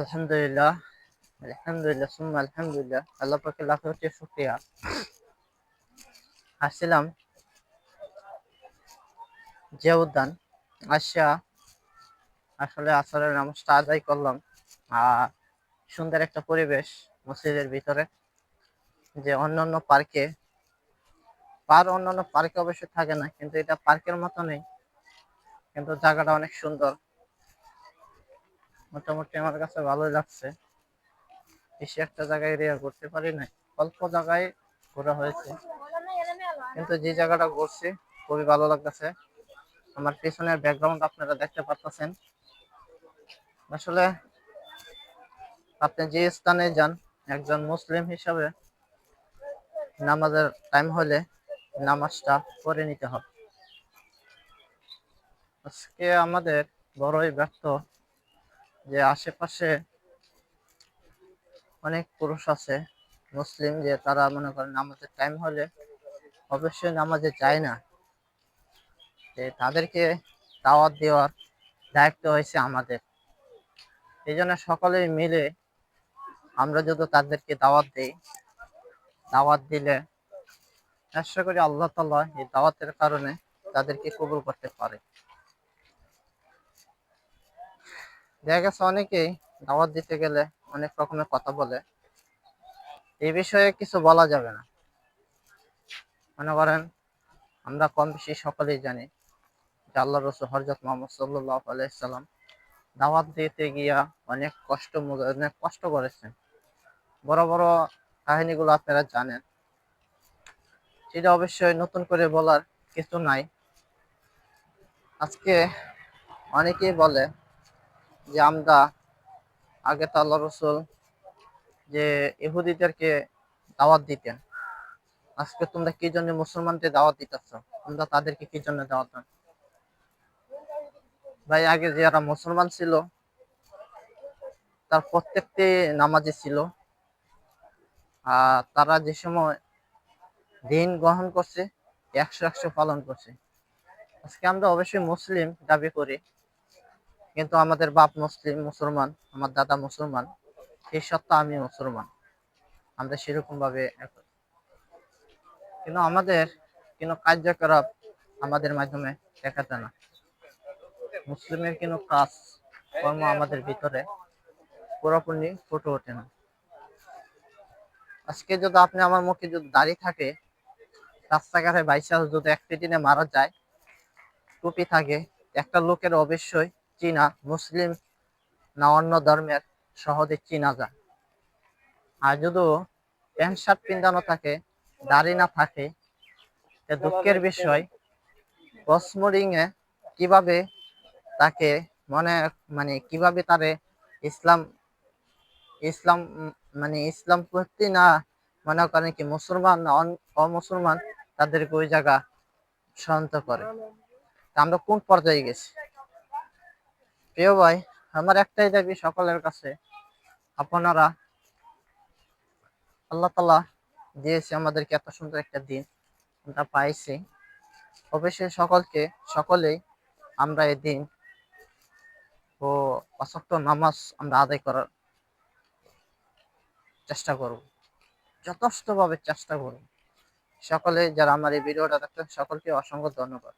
আলহামদুলিল্লাহ আলহামদুলিল্লাহ, সুম্মা আলহামদুলিল্লাহ, আল্লাহ পাকে লাখ হচ্ছে শুক্রিয়া। আসছিলাম যে উদ্যান, আসিয়া আসলে আসরের নামাজটা আদায় করলাম। আর সুন্দর একটা পরিবেশ মসজিদের ভিতরে, যে অন্যান্য পার্কে পার অন্যান্য পার্কে অবশ্যই থাকে না, কিন্তু এটা পার্কের মতো নেই কিন্তু জায়গাটা অনেক সুন্দর। মোটামুটি আমার কাছে ভালোই লাগছে। বেশি একটা জায়গায় এরিয়া করতে পারি নাই। অল্প জায়গায় ঘোরা হয়েছে। কিন্তু যে জায়গাটা ঘুরছি, খুবই ভালো লাগতেছে। আমার পিছনের ব্যাকগ্রাউন্ড আপনারা দেখতে পাচ্ছেন আসলে আপনি যে স্থানে যান, একজন মুসলিম হিসাবে নামাজের টাইম হলে নামাজটা করে নিতে হবে। আজকে আমাদের বড়ই ব্যর্থ যে আশেপাশে অনেক পুরুষ আছে, মুসলিম, যে তারা মনে করেন নামাজের টাইম হলে অবশ্যই নামাজে যায় না। তাদেরকে দাওয়াত দেওয়ার দায়িত্ব হয়েছে আমাদের। এই জন্য সকলেই মিলে আমরা যদি তাদেরকে দাওয়াত দিই, দাওয়াত দিলে আশা করি আল্লাহ তালা এই দাওয়াতের কারণে তাদেরকে কবুল করতে পারে। দেখা গেছে অনেকেই দাওয়াত দিতে গেলে অনেক রকমের কথা বলে। এই বিষয়ে কিছু বলা যাবে না। মনে করেন, আমরা কম বেশি সকলেই জানি যে আল্লাহ রসুল হরজত মোহাম্মদ সাল্লাহ আলাইসাল্লাম দাওয়াত দিতে গিয়া অনেক কষ্ট অনেক কষ্ট করেছেন। বড় বড় কাহিনীগুলো আপনারা জানেন। সেটা অবশ্যই নতুন করে বলার কিছু নাই। আজকে অনেকেই বলে যে আমরা আগে তো আল্লাহ রসুল যে ইহুদিদেরকে দাওয়াত দিতেন। আজকে তোমরা কি জন্য মুসলমানদের দাওয়াত দিতেছ? তোমরা তাদেরকে কি জন্য দাওয়াত দেন ভাই, আগে যারা মুসলমান ছিল, তার প্রত্যেকটি নামাজি ছিল। আর তারা যে সময় দিন গ্রহণ করছে, একশো একশো পালন করছে। আজকে আমরা অবশ্যই মুসলিম দাবি করি। কিন্তু আমাদের বাপ মুসলিম, মুসলমান, আমার দাদা মুসলমান, সেই সত্ত্বেও আমি মুসলমান। আমরা সেরকম ভাবে কিন্তু আমাদের কোনো কার্যকলাপ আমাদের মাধ্যমে দেখাতে না। মুসলিমের কোনো কাজ, কর্ম আমাদের ভিতরে পুরোপুরি ফুটে ওঠে না। আজকে যদি আপনি আমার মুখে যদি দাঁড়িয়ে থাকে, রাস্তাঘাটে বাইশাল যদি একটি দিনে মারা যায়, টুপি থাকে, একটা লোকের অবশ্যই চীনা, মুসলিম না অন্য ধর্মের সহজে চীনা যায়। আর যদি প্যান্ট শার্ট পিন্ধানো থাকে, দাড়ি না থাকে দুঃখের বিষয় এ কীভাবে তাকে মনে মানে কীভাবে তারে ইসলাম ইসলাম মানে ইসলাম প্রতি না মনে করেন কি মুসলমান না অমুসলমান তাদেরকে ওই জায়গা শান্ত করে। আমরা কোন পর্যায়ে গেছি? প্রিয় ভাই, আমার একটাই দাবি সকলের কাছে, আপনারা আল্লাহ তালা দিয়েছে আমাদেরকে এত সুন্দর একটা দিন আমরা পাইছি। অবশ্যই সকলকে, সকলেই আমরা এই দিন ও অসক্ত নামাজ আমরা আদায় করার চেষ্টা করব। যথেষ্টভাবে চেষ্টা করব। সকলে যারা আমার এই ভিডিওটা দেখতেন সকলকে অসংখ্য ধন্যবাদ।